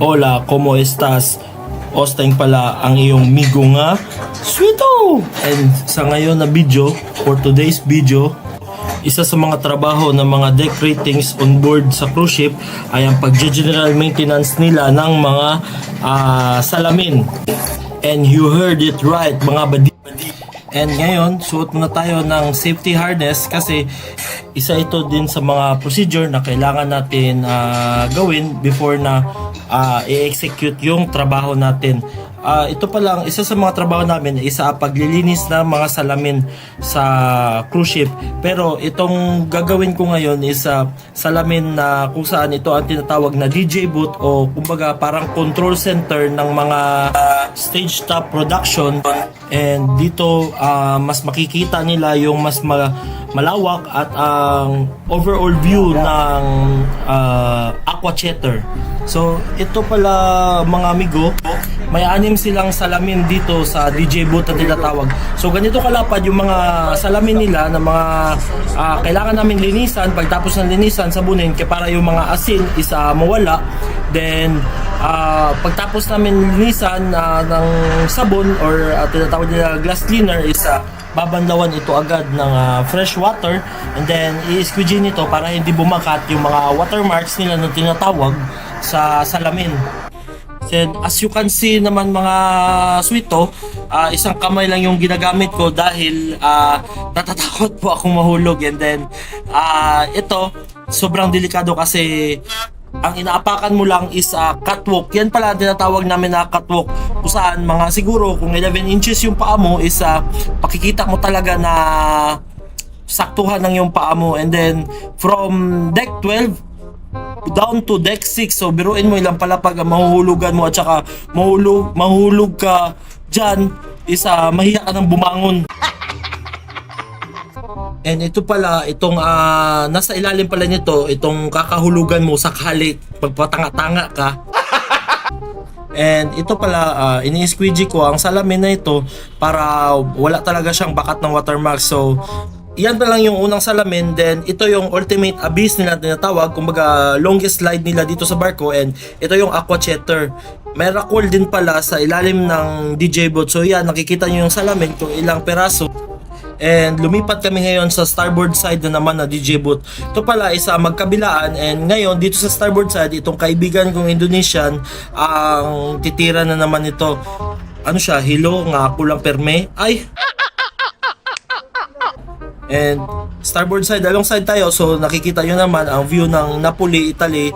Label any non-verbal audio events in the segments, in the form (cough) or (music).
Hola, ¿cómo estás? Osteng pala ang iyong migo nga. Sweeto! And sa ngayon na video, for today's video, isa sa mga trabaho ng mga deck ratings on board sa cruise ship ay ang pag-general maintenance nila ng mga ah, salamin. And you heard it right, mga badi. And ngayon, suot muna tayo ng safety harness kasi isa ito din sa mga procedure na kailangan natin ah, gawin before na ah, i-execute yung trabaho natin. Ah, ito pa lang, isa sa mga trabaho namin, isa paglilinis ng mga salamin sa cruise ship. Pero itong gagawin ko ngayon is ah, salamin na kung saan ito ang tinatawag na DJ booth o kumbaga parang control center ng mga ah, stage top production and dito ah, mas makikita nila yung mas ma- malawak at ang overall view ng ah, aqua chatter. So ito pala mga amigo, may anim silang salamin dito sa DJ booth na tinatawag. So ganito kalapad yung mga salamin nila na mga ah, kailangan namin linisan. Pagtapos ng linisan, sabunin kaya para yung mga asin is ah, mawala. Then ah, pagtapos namin linisan ah, ng sabon or ah, tinatawag nila glass cleaner is ah, babanlawan ito agad ng ah, fresh water and then i-squeegee nito para hindi bumakat yung mga watermarks nila na tinatawag sa salamin. Then, as you can see naman mga sweeto, ah, isang kamay lang yung ginagamit ko dahil ah, natatakot po akong mahulog. And then, ah, ito, sobrang delikado kasi ang inaapakan mo lang is ah, catwalk. Yan pala ang tinatawag namin na catwalk. Kung saan mga siguro kung 11 inches yung paa mo is ah, pakikita mo talaga na saktuhan ng yung paa mo. And then, from deck 12, down to deck 6 so biruin mo ilang palapag ang mahuhulugan mo at saka mahulog, mahulog ka dyan isa mahiya ka ng bumangon (laughs) And ito pala, itong ah, nasa ilalim pala nito, itong kakahulugan mo sakali pagpatanga-tanga ka. (laughs) And ito pala, uh, ini-squeegee ko ang salamin na ito para wala talaga siyang bakat ng watermark. So, yan pa lang yung unang salamin. Then, ito yung ultimate abyss nila tinatawag. Kumbaga, longest slide nila dito sa barko. And ito yung aqua chatter. May rockwool din pala sa ilalim ng DJ boat. So, yan, nakikita nyo yung salamin kung ilang peraso. And lumipat kami ngayon sa starboard side na naman na DJ booth. Ito pala isa magkabilaan and ngayon dito sa starboard side itong kaibigan kong Indonesian ang titira na naman ito. Ano siya? Hilo nga kulang perme. Ay! And starboard side alongside tayo so nakikita nyo naman ang view ng Napoli, Italy.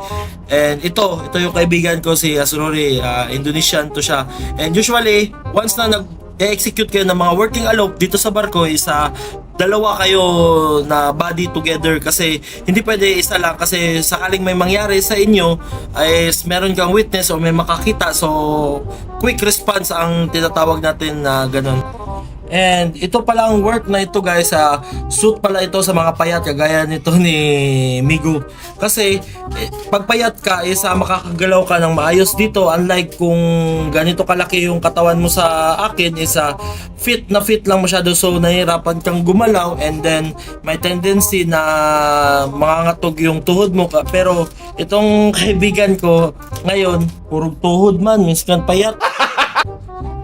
And ito, ito yung kaibigan ko si Asurori, ah, Indonesian to siya. And usually, once na nag i-execute kayo ng mga working alop dito sa barko is ah, dalawa kayo na body together kasi hindi pwede isa lang kasi sakaling may mangyari sa inyo ay meron kang witness o may makakita. So quick response ang tinatawag natin na ganun And ito pala ang work na ito guys, sa suit pala ito sa mga payat kagaya nito ni Migu. Kasi eh, pag payat ka is ah, makakagalaw ka ng maayos dito. Unlike kung ganito kalaki yung katawan mo sa akin is ah, fit na fit lang masyado. So nahihirapan kang gumalaw. And then may tendency na mangangatog yung tuhod mo ka. pero itong kaibigan ko ngayon puro tuhod man. Miskan payat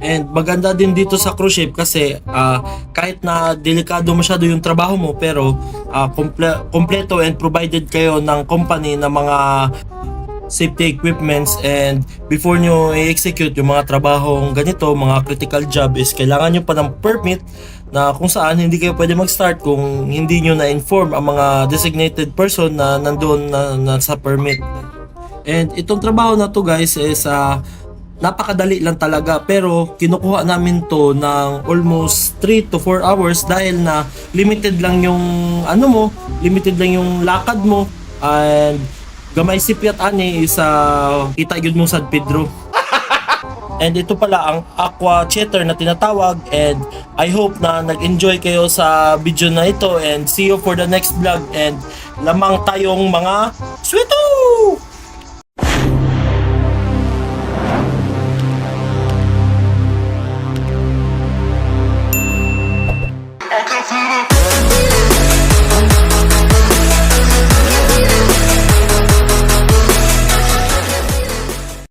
And maganda din dito sa cruise ship kasi ah, kahit na delikado masyado yung trabaho mo pero ah, komple- kompleto and provided kayo ng company na mga safety equipments and before nyo i-execute yung mga trabahong ganito, mga critical job is kailangan nyo pa ng permit na kung saan hindi kayo pwede mag-start kung hindi nyo na-inform ang mga designated person na nandoon na, na sa permit. And itong trabaho na to guys is ah, napakadali lang talaga pero kinukuha namin to ng almost 3 to 4 hours dahil na limited lang yung ano mo, limited lang yung lakad mo and gamay sipyat ani sa kita yun mo sa Pedro. (laughs) And ito pala ang aqua chatter na tinatawag and I hope na nag-enjoy kayo sa video na ito and see you for the next vlog and lamang tayong mga sweeto! Like a